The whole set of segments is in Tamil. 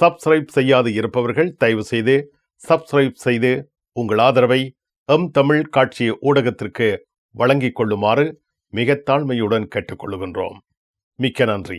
சப்ஸ்கிரைப் செய்யாது இருப்பவர்கள் தயவு செய்து சப்ஸ்கிரைப் செய்து உங்கள் ஆதரவை எம் தமிழ் காட்சி ஊடகத்திற்கு வழங்கிக் கொள்ளுமாறு மிக தாழ்மையுடன் கேட்டுக்கொள்கின்றோம் மிக்க நன்றி.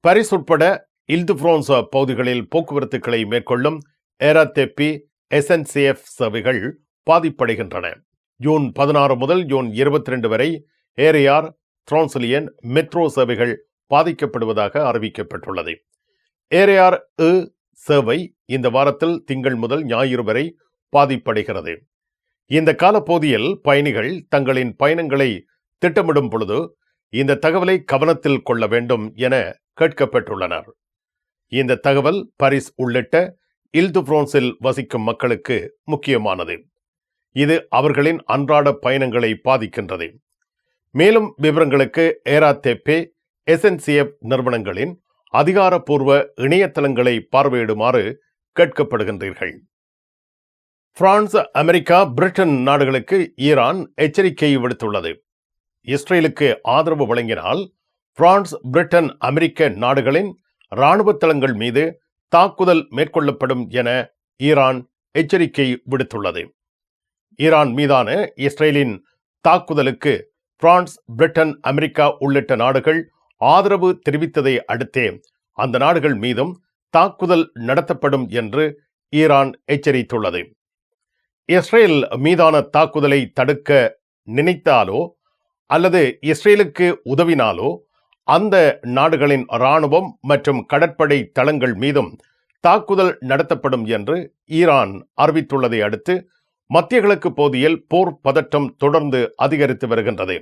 பாரிஸ் உட்பட இல்து புரோன்ஸ் பகுதிகளில் போக்குவரத்துக்களை மேற்கொள்ளும் ஏராத்தெப்பி எஸ்என்சிஎஃப் சேவைகள் பாதிப்படைகின்றன. ஜூன் பதினாறு முதல் ஜூன் இருபத்தி ரெண்டு வரை ஏரியார் டிரான்சிலியன் மெட்ரோ சேவைகள் பாதிக்கப்படுவதாக அறிவிக்கப்பட்டுள்ளது. ஏரியார் இ சேவை இந்த வாரத்தில் திங்கள் முதல் ஞாயிறு வரை பாதிப்படைகிறது. இந்த காலப்பகுதியில் பயணிகள் தங்களின் பயணங்களை திட்டமிடும் பொழுது இந்த தகவலை கவனத்தில் கொள்ள வேண்டும் என கேட்கப்பட்டுள்ளனர். இந்த தகவல் பாரிஸ் உள்ளிட்ட இல்து பிரான்சில் வசிக்கும் மக்களுக்கு முக்கியமானது. இது அவர்களின் அன்றாட பயணங்களை பாதிக்கின்றது. மேலும் விவரங்களுக்கு ஏராத்தேப்பே எஸ்என்சிஎஃப் நிறுவனங்களின் அதிகாரப்பூர்வ இணையதளங்களை பார்வையிடுமாறு கேட்கப்படுகின்றீர்கள். பிரான்ஸ் அமெரிக்கா பிரிட்டன் நாடுகளுக்கு ஈரான் எச்சரிக்கை விடுத்துள்ளது. இஸ்ரேலுக்கு ஆதரவு வழங்கினால் பிரான்ஸ் பிரிட்டன் அமெரிக்க நாடுகளின் இராணுவ தளங்கள் மீது தாக்குதல் மேற்கொள்ளப்படும் என ஈரான் எச்சரிக்கை விடுத்துள்ளது. ஈரான் மீதான இஸ்ரேலின் தாக்குதலுக்கு பிரான்ஸ் பிரிட்டன் அமெரிக்கா உள்ளிட்ட நாடுகள் ஆதரவு தெரிவித்ததை அடுத்தே அந்த நாடுகள் மீதும் தாக்குதல் நடத்தப்படும் என்று ஈரான் எச்சரித்துள்ளது. இஸ்ரேல் மீதான தாக்குதலை தடுக்க நினைத்தாலோ அல்லது இஸ்ரேலுக்கு உதவினாலோ அந்த நாடுகளின் இராணுவம் மற்றும் கடற்படை தளங்கள் மீதும் தாக்குதல் நடத்தப்படும் என்று ஈரான் அறிவித்துள்ளதை அடுத்து மத்திய கிழக்கு பகுதியில் போர் பதட்டம் தொடர்ந்து அதிகரித்து வருகின்றது.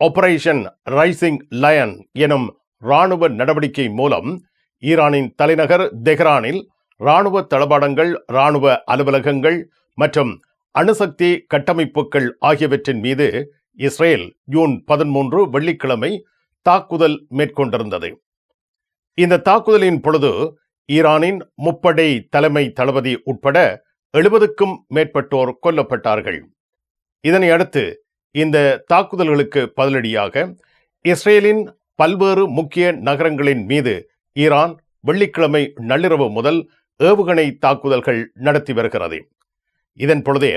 ஆபரேஷன் ரைசிங் லயன் எனும் இராணுவ நடவடிக்கை மூலம் ஈரானின் தலைநகர் தெஹ்ரானில் இராணுவ தளபாடங்கள் இராணுவ அலுவலகங்கள் மற்றும் அணுசக்தி கட்டமைப்புகள் ஆகியவற்றின் மீது இஸ்ரேல் ஜூன் பதிமூன்று வெள்ளிக்கிழமை தாக்குதல் மேற்கொண்டிருந்தது. இந்த தாக்குதலின் பொழுது ஈரானின் முப்படை தலைமை தளபதி உட்பட எழுபதுக்கும் மேற்பட்டோர் கொல்லப்பட்டார்கள். இதனை அடுத்து இந்த தாக்குதல்களுக்கு பதிலடியாக இஸ்ரேலின் பல்வேறு முக்கிய நகரங்களின் மீது ஈரான் வெள்ளிக்கிழமை நள்ளிரவு முதல் ஏவுகணை தாக்குதல்கள் நடத்தி வருகிறது. இதன் பொழுதே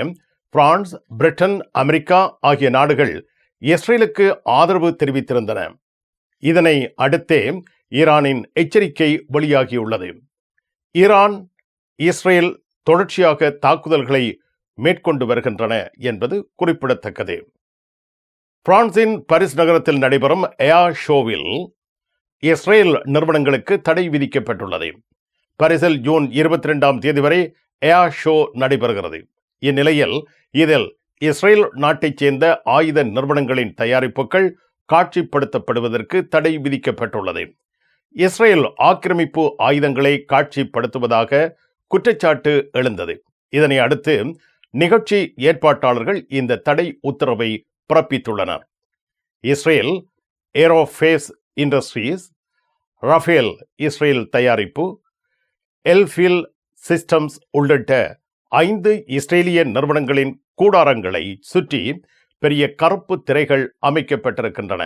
பிரான்ஸ் பிரிட்டன் அமெரிக்கா ஆகிய நாடுகள் இஸ்ரேலுக்கு ஆதரவு தெரிவித்திருந்தன. இதனை அடுத்தே ஈரானின் எச்சரிக்கை வெளியாகியுள்ளது. ஈரான் இஸ்ரேல் தொடர்ச்சியாக தாக்குதல்களை மேற்கொண்டு வருகின்றன என்பது குறிப்பிடத்தக்கது. பிரான்சின் பாரிஸ் நகரத்தில் நடைபெறும் ஏயா ஷோவில் இஸ்ரேல் நிறுவனங்களுக்கு தடை விதிக்கப்பட்டுள்ளது. பாரிஸில் ஜூன் இருபத்தி ரெண்டாம் தேதி வரை ஏயா ஷோ நடைபெறுகிறது. இந்நிலையில் இதில் இஸ்ரேல் நாட்டைச் சேர்ந்த ஆயுத நிறுவனங்களின் தயாரிப்புகள் காட்சிப்படுத்தப்படுவதற்கு தடை விதிக்கப்பட்டுள்ளது. இஸ்ரேல் ஆக்கிரமிப்பு ஆயுதங்களை காட்சிப்படுத்துவதாக குற்றச்சாட்டு எழுந்தது. இதனை அடுத்து நிகழ்ச்சி ஏற்பாட்டாளர்கள் இந்த தடை உத்தரவை பிறப்பித்துள்ளனர். Israel Aerospace Industries Rafael Israel தயாரிப்பு எல்ஃபில் சிஸ்டம்ஸ் உள்ளிட்ட ஐந்து இஸ்ரேலிய நிறுவனங்களின் கூடாரங்களை சுற்றி பெரிய கருப்பு திரைகள் அமைக்கப்பட்டிருக்கின்றன.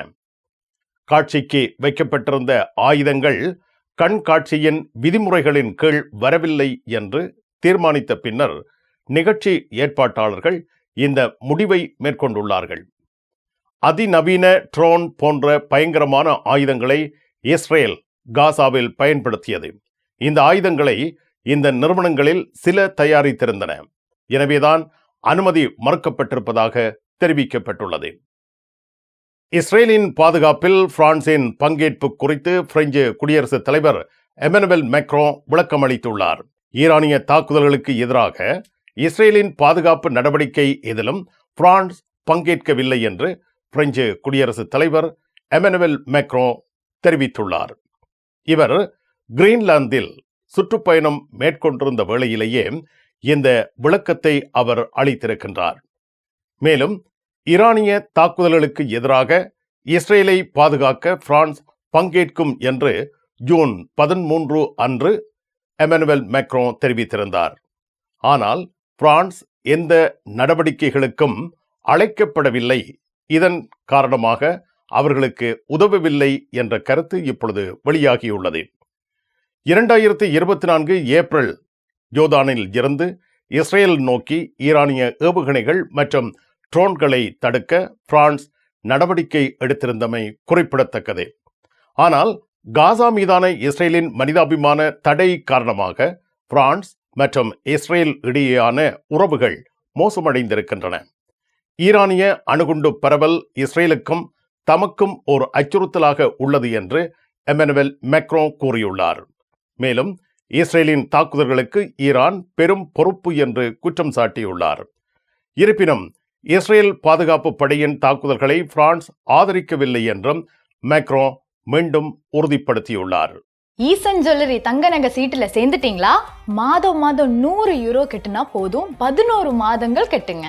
காட்சிக்கு வைக்கப்பட்டிருந்த ஆயுதங்கள் கண்காட்சியின் விதிமுறைகளின் கீழ் வரவில்லை என்று தீர்மானித்த பின்னர் நிகழ்ச்சி ஏற்பாட்டாளர்கள் இந்த முடிவை மேற்கொண்டுள்ளார்கள். அதிநவீன ட்ரோன் போன்ற பயங்கரமான ஆயுதங்களை இஸ்ரேல் காசாவில் பயன்படுத்தியது. இந்த ஆயுதங்களை இந்த நிறுவனங்களில் சில தயாரித்திருந்தன. எனவேதான் அனுமதி மறுக்கப்பட்டிருப்பதாக தெரிவிக்கப்பட்டுள்ளது. இஸ்ரேலின் பாதுகாப்பில் பிரான்சின் பங்கேற்பு குறித்து பிரெஞ்சு குடியரசுத் தலைவர் எமனுவல் மெக்ரோ விளக்கமளித்துள்ளார். ஈரானிய தாக்குதல்களுக்கு எதிராக இஸ்ரேலின் பாதுகாப்பு நடவடிக்கை எதிலும் பிரான்ஸ் பங்கேற்கவில்லை என்று பிரெஞ்சு குடியரசுத் தலைவர் எமனுவல் மெக்ரோ தெரிவித்துள்ளார். இவர் கிரீன்லாந்தில் சுற்றுப்பயணம் மேற்கொண்டிருந்த வேளையிலேயே இந்த விளக்கத்தை அவர் அளித்திருக்கின்றார். மேலும் ஈரானிய தாக்குதல்களுக்கு எதிராக இஸ்ரேலை பாதுகாக்க பிரான்ஸ் பங்கேற்கும் என்று ஜூன் பதிமூன்று அன்று எமனுவல் மேக்ரோ தெரிவித்திருந்தார். ஆனால் பிரான்ஸ் எந்த நடவடிக்கைகளுக்கும் அழைக்கப்படவில்லை. இதன் காரணமாக அவர்களுக்கு உதவவில்லை என்ற கருத்து இப்பொழுது வெளியாகியுள்ளது. இரண்டாயிரத்தி இருபத்தி நான்கு ஏப்ரல் ஜோதானில் இருந்து இஸ்ரேல் நோக்கி ஈரானிய ஏவுகணைகள் மற்றும் ட்ரோன்களை தடுக்க பிரான்ஸ் நடவடிக்கை எடுத்திருந்தமை குறிப்பிடத்தக்கது. ஆனால் காசா மீதான இஸ்ரேலின் மனிதாபிமான தடை காரணமாக பிரான்ஸ் மற்றும் இஸ்ரேல் இடையேயான உறவுகள் மோசமடைந்திருக்கின்றன. ஈரானிய அணுகுண்டு பரவல் இஸ்ரேலுக்கும் தமக்கும் ஒரு அச்சுறுத்தலாக உள்ளது என்று எமனுவல் மெக்ரோ கூறியுள்ளார். மேலும் இஸ்ரேலின் தாக்குதல்களுக்கு ஈரான் பெரும் பொறுப்பு என்று குற்றம் சாட்டியுள்ளார். இருப்பினும் இஸ்ரேல் பாதுகாப்பு படையின் தாக்குதல்களை பிரான்ஸ் ஆதரிக்கவில்லை என்றும் மேக்ரோ மீண்டும் உறுதிப்படுத்தியுள்ளார். ஈசன் ஜுவல்லரி தங்க நகை சீட்டுல சேர்ந்துட்டீங்களா? மாதம் மாதம் நூறு யூரோ கட்டுனா போதும். பதினோரு மாதங்கள் கெட்டுங்க.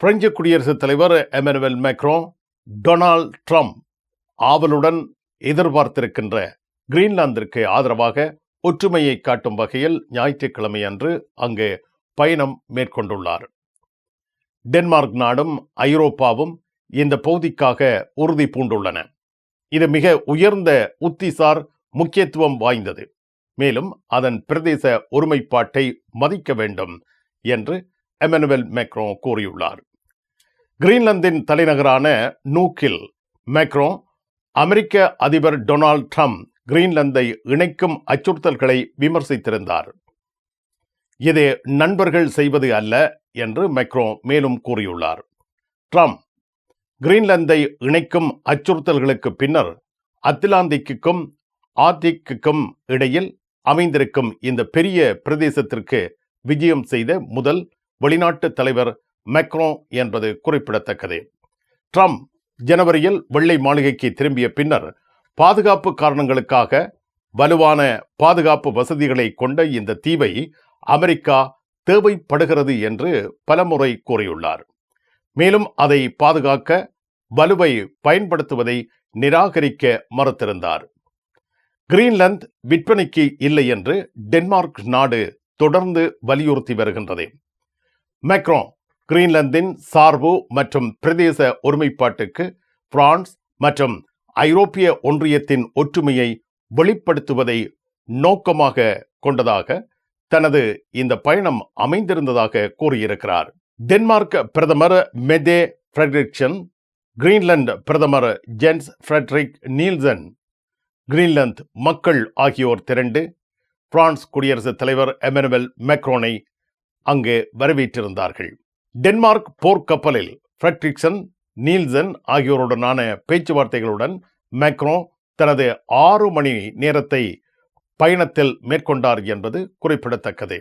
பிரெஞ்சு குடியரசுத் தலைவர் எமனுவல் மேக்ரோ டொனால்ட் ட்ரம்ப் ஆவலுடன் எதிர்பார்த்திருக்கின்ற கிரீன்லாந்திற்கு ஆதரவாக ஒற்றுமையை காட்டும் வகையில் ஞாயிற்றுக்கிழமை அன்று அங்கு பயணம் மேற்கொண்டுள்ளார். டென்மார்க் நாடும் ஐரோப்பாவும் இந்த பகுதிக்காக உறுதி பூண்டுள்ளன. இது மிக உயர்ந்த உத்திசார் முக்கியத்துவம் வாய்ந்தது. மேலும் அதன் பிரதேச ஒருமைப்பாட்டை மதிக்க வேண்டும் என்று எமனுவல் மேக்ரோ கூறியுள்ளார். கிரீன்லாந்தின் தலைநகரான நூக்கில் மேக்ரோ அமெரிக்க அதிபர் டொனால்ட் ட்ரம்ப் கிரீன்லாந்தை இணைக்கும் அச்சுறுத்தல்களை விமர்சித்திருந்தார். இது நண்பர்கள் செய்வது அல்ல என்று மெக்ரோ மேலும் கூறியுள்ளார். ட்ரம்ப் கிரீன்லாந்தை இணைக்கும் அச்சுறுத்தல்களுக்கு பின்னர் அத்லாந்திக்குக்கும் ஆர்டிக்குக்கும் இடையில் அமைந்திருக்கும் இந்த பெரிய பிரதேசத்திற்கு விஜயம் செய்த முதல் வெளிநாட்டு தலைவர் மெக்ரோ என்பது குறிப்பிடத்தக்கது. ட்ரம்ப் ஜனவரியில் வெள்ளை மாளிகைக்கு திரும்பிய பின்னர் பாதுகாப்பு காரணங்களுக்காக வலுவான பாதுகாப்பு வசதிகளை கொண்ட இந்த தீவை அமெரிக்கா தேவைப்படுகிறது என்று பலமுறை கூறியுள்ளார். மேலும் அதை பாதுகாக்க வலுவை பயன்படுத்துவதை நிராகரிக்க மறுத்திருந்தார். கிரீன்லாந்து விற்பனைக்கு இல்லை என்று டென்மார்க் நாடு தொடர்ந்து வலியுறுத்தி வருகின்றது. மேக்ரோ கிரீன்லாந்தின் சார்பு மற்றும் பிரதேச ஒருமைப்பாட்டுக்கு பிரான்ஸ் மற்றும் ஐரோப்பிய ஒன்றியத்தின் ஒற்றுமையை வெளிப்படுத்துவதை நோக்கமாக கொண்டதாக தனது இந்த பயணம் அமைந்திருந்ததாக கூறியிருக்கிறார். டென்மார்க் பிரதமர் மெதே ஃப்ரெட்ரிக்சன் கிரீன்லாந்து பிரதமர் ஜென்ஸ் ஃப்ரெட்ரிக் நீல்சன் கிரீன்லாந்து மக்கள் ஆகியோர் திரண்டு பிரான்ஸ் குடியரசுத் தலைவர் எமனுவல் மெக்ரோனை அங்கு வரவேற்றிருந்தார்கள். டென்மார்க் போர்க்கப்பலில் ஃப்ரெட்ரிக்சன் நீல்சன் ஆகியோருடனான பேச்சுவார்த்தைகளுடன் மேக்ரோ தனது ஆறு மணி நேரத்தை பயணத்தில் மேற்கொண்டார் என்பது குறிப்பிடத்தக்கது.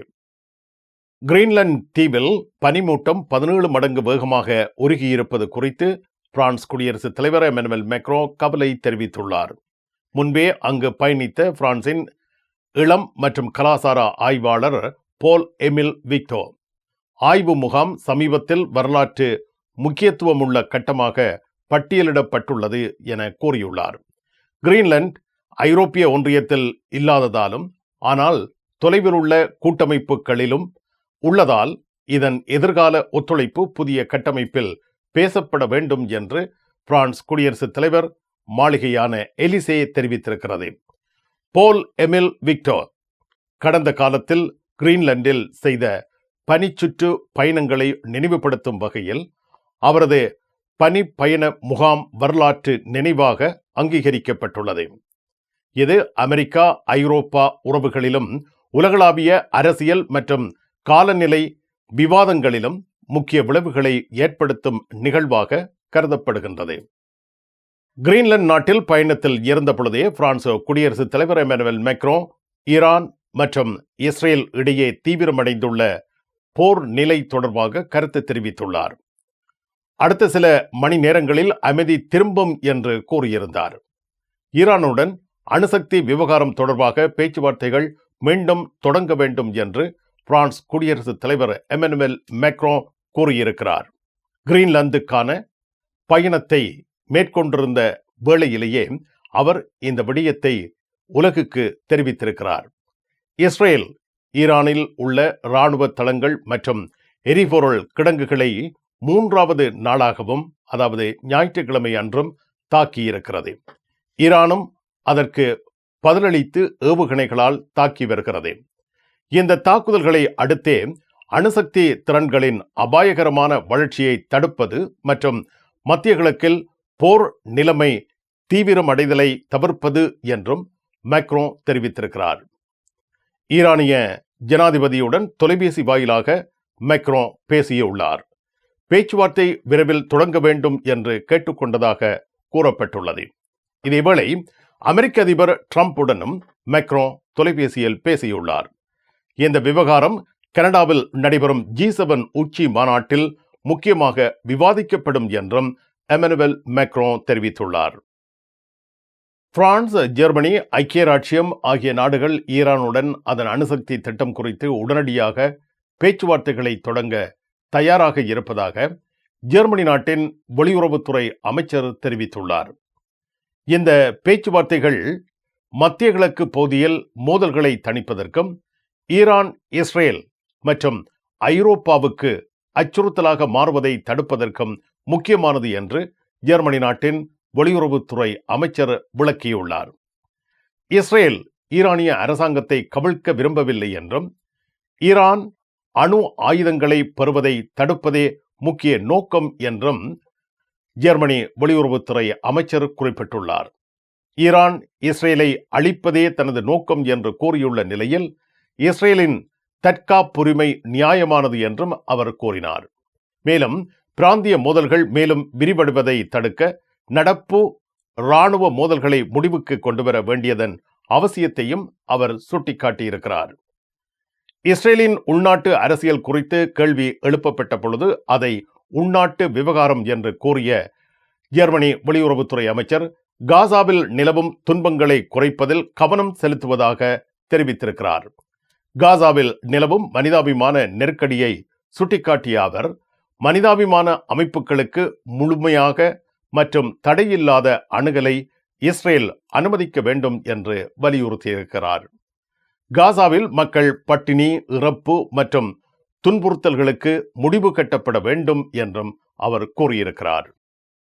கிரீன்லாந்து தீவில் பனிமூட்டம் பதினேழு மடங்கு வேகமாக உருகியிருப்பது குறித்து பிரான்ஸ் குடியரசுத் தலைவர் எமனுவல் மேக்ரோ கவலை தெரிவித்துள்ளார். முன்பே அங்கு பயணித்த பிரான்சின் இளம் மற்றும் கலாசார ஆய்வாளர் போல் எமில் விக்டோ ஆய்வு முகாம் சமீபத்தில் வரலாற்று முக்கியத்துவமுள்ள கட்டமாக பட்டியலிடப்பட்டுள்ளது என கூறியுள்ளார். கிரீன்லாந்து ஐரோப்பிய ஒன்றியத்தில் இல்லாததாலும் ஆனால் தொலைவில் உள்ள கூட்டமைப்புகளிலும் உள்ளதால் இதன் எதிர்கால ஒத்துழைப்பு புதிய கட்டமைப்பில் பேசப்பட வேண்டும் என்று பிரான்ஸ் குடியரசுத் தலைவர் மாளிகையான எலிசே தெரிவித்திருக்கிறது. போல் எமில் விக்டோர் கடந்த காலத்தில் கிரீன்லாந்தில் செய்த பனிச்சுற்று பயணங்களை நினைவுபடுத்தும் வகையில் அவரது பனி பயண முகாம் வரலாற்று நினைவாக அங்கீகரிக்கப்பட்டுள்ளது. இது அமெரிக்கா ஐரோப்பா உறவுகளிலும் உலகளாவிய அரசியல் மற்றும் காலநிலை விவாதங்களிலும் முக்கிய விளைவுகளை ஏற்படுத்தும் நிகழ்வாக கருதப்படுகின்றது. கிரீன்லாந்து நாட்டில் பயணத்தில் இருந்த பொழுதே பிரான்ஸ் குடியரசுத் தலைவர் எமனுவல் மெக்ரோ ஈரான் மற்றும் இஸ்ரேல் இடையே தீவிரமடைந்துள்ள போர் நிலை தொடர்பாக கருத்து தெரிவித்துள்ளார். அடுத்த சில மணி நேரங்களில் அமைதி திரும்பும் என்று கூறியிருந்தார். ஈரானுடன் அணுசக்தி விவகாரம் தொடர்பாக பேச்சுவார்த்தைகள் மீண்டும் தொடங்க வேண்டும் என்று பிரான்ஸ் குடியரசுத் தலைவர் எமனுவல் மேக்ரோ கூறியிருக்கிறார். கிரீன்லாந்துக்கான பயணத்தை மேற்கொண்டிருந்த வேளையிலேயே அவர் இந்த விடயத்தை உலகுக்கு தெரிவித்திருக்கிறார். இஸ்ரேல் ஈரானில் உள்ள இராணுவ தளங்கள் மற்றும் எரிபொருள் கிடங்குகளை மூன்றாவது நாளாகவும் அதாவது ஞாயிற்றுக்கிழமை அன்றும் தாக்கியிருக்கிறது. ஈரானும் அதற்கு பதிலளித்து ஏவுகணைகளால் தாக்கி வருகிறது. இந்த தாக்குதல்களை அடுத்தே அணுசக்தி திறன்களின் அபாயகரமான வளர்ச்சியை தடுப்பது மற்றும் மத்திய கிழக்கில் போர் நிலைமை தீவிரமடைதலை தவிர்ப்பது என்றும் மேக்ரோ தெரிவித்திருக்கிறார். ஈரானிய ஜனாதிபதியுடன் தொலைபேசி வாயிலாக மெக்ரோ பேசியுள்ளார். பேச்சுவார்த்தை விரைவில் தொடங்க வேண்டும் என்று கேட்டுக்கொண்டதாக கூறப்பட்டுள்ளது. இதேவேளை அமெரிக்க அதிபர் ட்ரம்புடனும் மெக்ரோ தொலைபேசியில் பேசியுள்ளார். இந்த விவகாரம் கனடாவில் நடைபெறும் ஜி செவன் உச்சி மாநாட்டில் முக்கியமாக விவாதிக்கப்படும் என்றும் எமனுவல் மெக்ரோ தெரிவித்துள்ளார். பிரான்ஸ் ஜெர்மனி ஐக்கிய ராச்சியம் ஆகிய நாடுகள் ஈரானுடன் அதன் அணுசக்தி திட்டம் குறித்து உடனடியாக பேச்சுவார்த்தைகளை தொடங்க தயாராக இருப்பதாக ஜெர்மனி நாட்டின் வெளியுறவுத்துறை அமைச்சர் தெரிவித்துள்ளார். இந்த பேச்சுவார்த்தைகள் மத்திய கிழக்கு பகுதியில் மோதல்களை தணிப்பதற்கும் ஈரான் இஸ்ரேல் மற்றும் ஐரோப்பாவுக்கு அச்சுறுத்தலாக மாறுவதை தடுப்பதற்கும் முக்கியமானது என்று ஜெர்மனி நாட்டின் வெளியுறவுத்துறை அமைச்சர் விளக்கியுள்ளார். இஸ்ரேல் ஈரானிய அரசாங்கத்தை கவிழ்க்க விரும்பவில்லை என்றும் ஈரான் அணு ஆயுதங்களை பெறுவதை தடுப்பதே முக்கிய நோக்கம் என்றும் ஜெர்மனி வெளியுறவுத்துறை அமைச்சர் குறிப்பிட்டுள்ளார். ஈரான் இஸ்ரேலை அழிப்பதே தனது நோக்கம் என்று கூறியுள்ள நிலையில் இஸ்ரேலின் தற்காப்புரிமை நியாயமானது என்றும் அவர் கூறினார். மேலும் பிராந்திய மோதல்கள் மேலும் விரிவடைவதை தடுக்க நடப்பு இராணுவ மோதல்களை முடிவுக்கு கொண்டுவர வேண்டியதன் அவசியத்தையும் அவர் சுட்டிக்காட்டியிருக்கிறார். இஸ்ரேலின் உள்நாட்டு அரசியல் குறித்து கேள்வி எழுப்பப்பட்ட பொழுது அதை உள்நாட்டு விவகாரம் என்று கூறிய ஜெர்மனி வெளியுறவுத்துறை அமைச்சர் காசாவில் நிலவும் துன்பங்களை குறைப்பதில் கவனம் செலுத்துவதாக தெரிவித்திருக்கிறார். காசாவில் நிலவும் மனிதாபிமான நெருக்கடியை சுட்டிக்காட்டிய அவர் மனிதாபிமான அமைப்புகளுக்கு முழுமையாக மற்றும் தடையில்லாத அணுகலை இஸ்ரேல் அனுமதிக்க வேண்டும் என்று வலியுறுத்தியிருக்கிறார். காசாவில் மக்கள் பட்டினி இறப்பு மற்றும் துன்புறுத்தல்களுக்கு முடிவு கட்டப்பட வேண்டும் என்றும் அவர் கூறியிருக்கிறார்.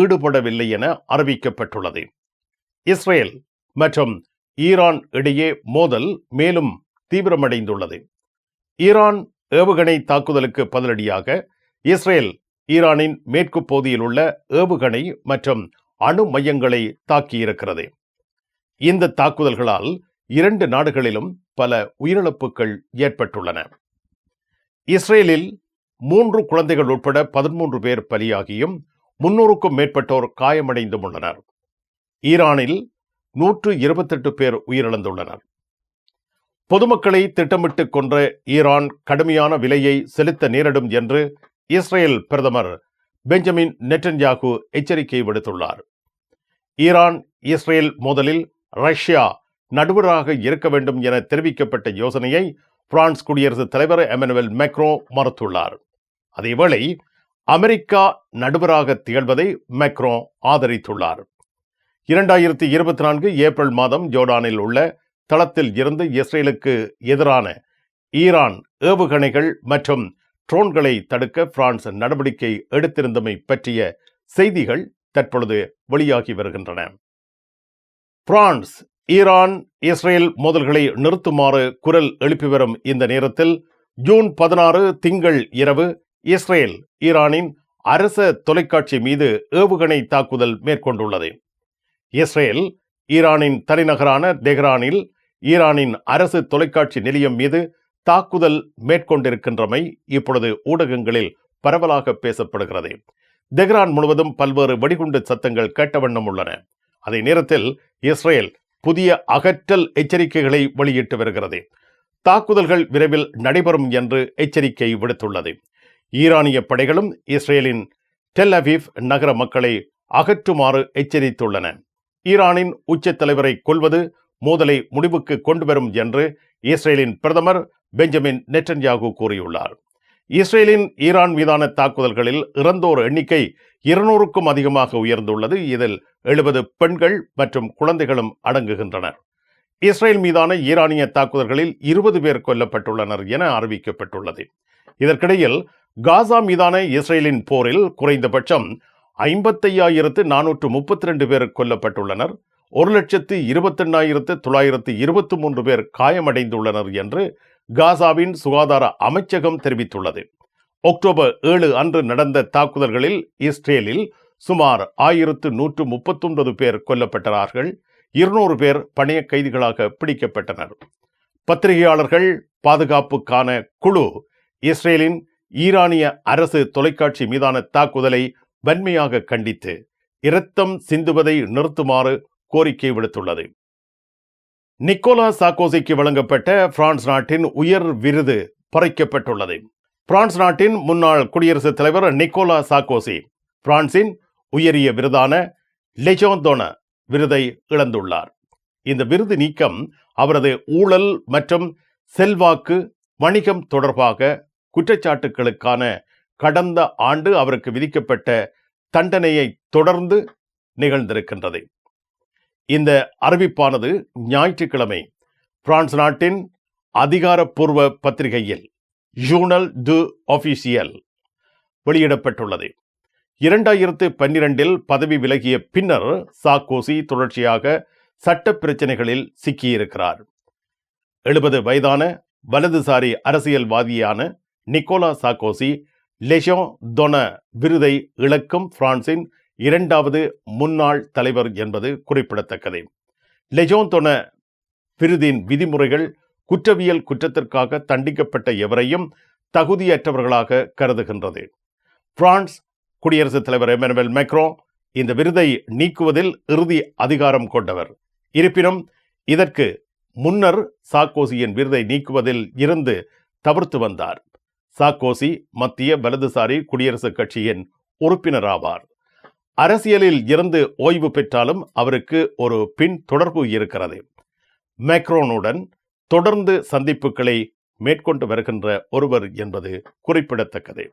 ஈடுபடவில்லை என அறிவிக்கப்பட்டுள்ளது. இஸ்ரேல் மற்றும் ஈரான் இடையே மோதல் மேலும் தீவிரமடைந்துள்ளது. ஈரான் ஏவுகணை தாக்குதலுக்கு பதிலடியாக இஸ்ரேல் ஈரானின் மேற்கு பகுதியில் உள்ள ஏவுகணை மற்றும் அணு மையங்களை தாக்கியிருக்கிறது. இந்த தாக்குதல்களால் இரண்டு நாடுகளிலும் பல உயிரிழப்புகள் ஏற்பட்டுள்ளன. இஸ்ரேலில் மூன்று குழந்தைகள் உட்பட பதிமூன்று பேர் பலியாகியும் முன்னூறுக்கும் மேற்பட்டோர் காயமடைந்தும் உள்ளனர் ஈரானில் நூற்று இருபத்தெட்டு பேர் உயிரிழந்துள்ளனர். பொதுமக்களை திட்டமிட்டு கொன்ற ஈரான் கடுமையான விலையை செலுத்த நேரிடும் என்று இஸ்ரேல் பிரதமர் பெஞ்சமின் நெட்டன்யாகு எச்சரிக்கை விடுத்துள்ளார். ஈரான் இஸ்ரேல் மோதலில் ரஷ்யா நடுவராக இருக்க வேண்டும் என தெரிவிக்கப்பட்ட யோசனையை பிரான்ஸ் குடியரசுத் தலைவர் எமனுவல் மெக்ரோ மறுத்துள்ளார். அதேவேளை அமெரிக்கா நடுவராக திகழ்வதை மெக்ரோ ஆதரித்துள்ளார். இரண்டாயிரத்தி இருபத்தி நான்கு ஏப்ரல் மாதம் ஜோர்டானில் உள்ள தளத்தில் இருந்து இஸ்ரேலுக்கு எதிரான ஈரான் ஏவுகணைகள் மற்றும் ட்ரோன்களை தடுக்க பிரான்ஸ் நடவடிக்கை எடுத்திருந்தமை பற்றிய செய்திகள் தற்பொழுது வெளியாகி வருகின்றன. பிரான்ஸ் ஈரான் இஸ்ரேல் மோதல்களை நிறுத்துமாறு குரல் எழுப்பி வரும் இந்த நேரத்தில் ஜூன் பதினாறு திங்கள் இரவு இஸ்ரேல் ஈரானின் அரச தொலைக்காட்சி மீது ஏவுகணை தாக்குதல் மேற்கொண்டுள்ளது. இஸ்ரேல் ஈரானின் தலைநகரான தெஹ்ரானில் ஈரானின் அரசு தொலைக்காட்சி நிலையம் மீது தாக்குதல் மேற்கொண்டிருக்கின்றமை இப்பொழுது ஊடகங்களில் பரவலாக பேசப்படுகிறது. தெஹ்ரான் முழுவதும் பல்வேறு வெடிகுண்டு சத்தங்கள் கேட்ட வண்ணம் உள்ளன. அதே நேரத்தில் இஸ்ரேல் புதிய அகற்றல் எச்சரிக்கைகளை வெளியிட்டு வருகிறது. தாக்குதல்கள் விரைவில் நடைபெறும் என்று எச்சரிக்கை விடுத்துள்ளது. ஈரானிய படைகளும் இஸ்ரேலின் டெல் அவீவ் நகர மக்களை அகற்றுமாறு எச்சரித்துள்ளன. ஈரானின் உச்ச தலைவரை கொல்வது மோதலை முடிவுக்கு கொண்டு வரும் என்று இஸ்ரேலின் பிரதமர் பெஞ்சமின் நெட்டன்யாகு கூறியுள்ளார். இஸ்ரேலின் ஈரான் மீதான தாக்குதல்களில் இறந்தோர் எண்ணிக்கை இருநூறுக்கும் அதிகமாக உயர்ந்துள்ளது. இதில் எழுபது பெண்கள் மற்றும் குழந்தைகளும் அடங்குகின்றனர். இஸ்ரேல் மீதான ஈரானிய தாக்குதல்களில் இருபது பேர் கொல்லப்பட்டுள்ளனர் என அறிவிக்கப்பட்டுள்ளது. இதற்கிடையில் காசா மீதான இஸ்ரேலின் போரில் குறைந்தபட்சம் ஐம்பத்தையாயிரத்து நானூற்று முப்பத்தி ரெண்டு பேர் கொல்லப்பட்டுள்ளனர். ஒரு லட்சத்து இருபத்தெண்ணாயிரத்து தொள்ளாயிரத்து இருபத்தி மூன்று பேர் காயமடைந்துள்ளனர் என்று காசாவின் சுகாதார அமைச்சகம் தெரிவித்துள்ளது. அக்டோபர் ஏழு அன்று நடந்த தாக்குதல்களில் இஸ்ரேலில் சுமார் ஆயிரத்து நூற்று முப்பத்தொன்பது பேர் கொல்லப்பட்டார்கள் இருநூறு பேர் பணைய கைதிகளாக பிடிக்கப்பட்டனர். பத்திரிகையாளர்கள் பாதுகாப்புக்கான குழு இஸ்ரேலின் ஈரானிய அரசு தொலைக்காட்சி மீதான தாக்குதலை வன்மையாக கண்டித்து இரத்தம் சிந்துவதை நிறுத்துமாறு கோரிக்கை விடுத்துள்ளது. நிக்கோலா சாக்கோசிக்கு வழங்கப்பட்ட பிரான்ஸ் நாட்டின் உயர் விருது பறிக்கப்பட்டுள்ளது. பிரான்ஸ் நாட்டின் முன்னாள் குடியரசுத் தலைவர் நிக்கோலா சாக்கோசி பிரான்சின் உயரிய விருதான லெஜோந்தோன விருதை இழந்துள்ளார். இந்த விருது நீக்கம் அவரது ஊழல் மற்றும் செல்வாக்கு வணிகம் தொடர்பாக குற்றச்சாட்டுக்களுக்கான கடந்த ஆண்டு அவருக்கு விதிக்கப்பட்ட தண்டனையை தொடர்ந்து நிகழ்ந்திருக்கின்றது. இந்த அறிவிப்பானது ஞாயிற்றுக்கிழமை பிரான்ஸ் நாட்டின் அதிகாரப்பூர்வ பத்திரிகையில் ஜூனல் டு ஆபீசியல் வெளியிடப்பட்டுள்ளது. இரண்டாயிரத்து பன்னிரண்டில் பதவி விலகிய பின்னர் சாக்கோசி தொடர்ச்சியாக சட்ட பிரச்சனைகளில் சிக்கியிருக்கிறார். எழுபது வயதான வலதுசாரி அரசியல்வாதியான நிக்கோலா சாக்கோசி லெஷோன் தொன விருதை இழக்கும் பிரான்சின் இரண்டாவது முன்னாள் தலைவர் என்பது குறிப்பிடத்தக்கது. லெஜோன் தொன விருதின் விதிமுறைகள் குற்றவியல் குற்றத்திற்காக தண்டிக்கப்பட்ட எவரையும் தகுதியற்றவர்களாக கருதுகின்றது. பிரான்ஸ் குடியரசுத் தலைவர் எமனுவல் மேக்ரோ இந்த விருதை நீக்குவதில் இறுதி அதிகாரம் கொண்டவர். இருப்பினும் இதற்கு முன்னர் சாக்கோசியின் விருதை நீக்குவதில் இருந்து தவிர்த்து வந்தார். சாக்கோசி மத்திய வலதுசாரி குடியரசுக் கட்சியின் உறுப்பினராவார். அரசியலில் இருந்து ஓய்வு பெற்றாலும் அவருக்கு ஒரு பின் தொடர்பு இருக்கிறது. மேக்ரோனுடன் தொடர்ந்து சந்திப்புகளை மேற்கொண்டு வருகின்ற ஒருவர் என்பது குறிப்பிடத்தக்கது.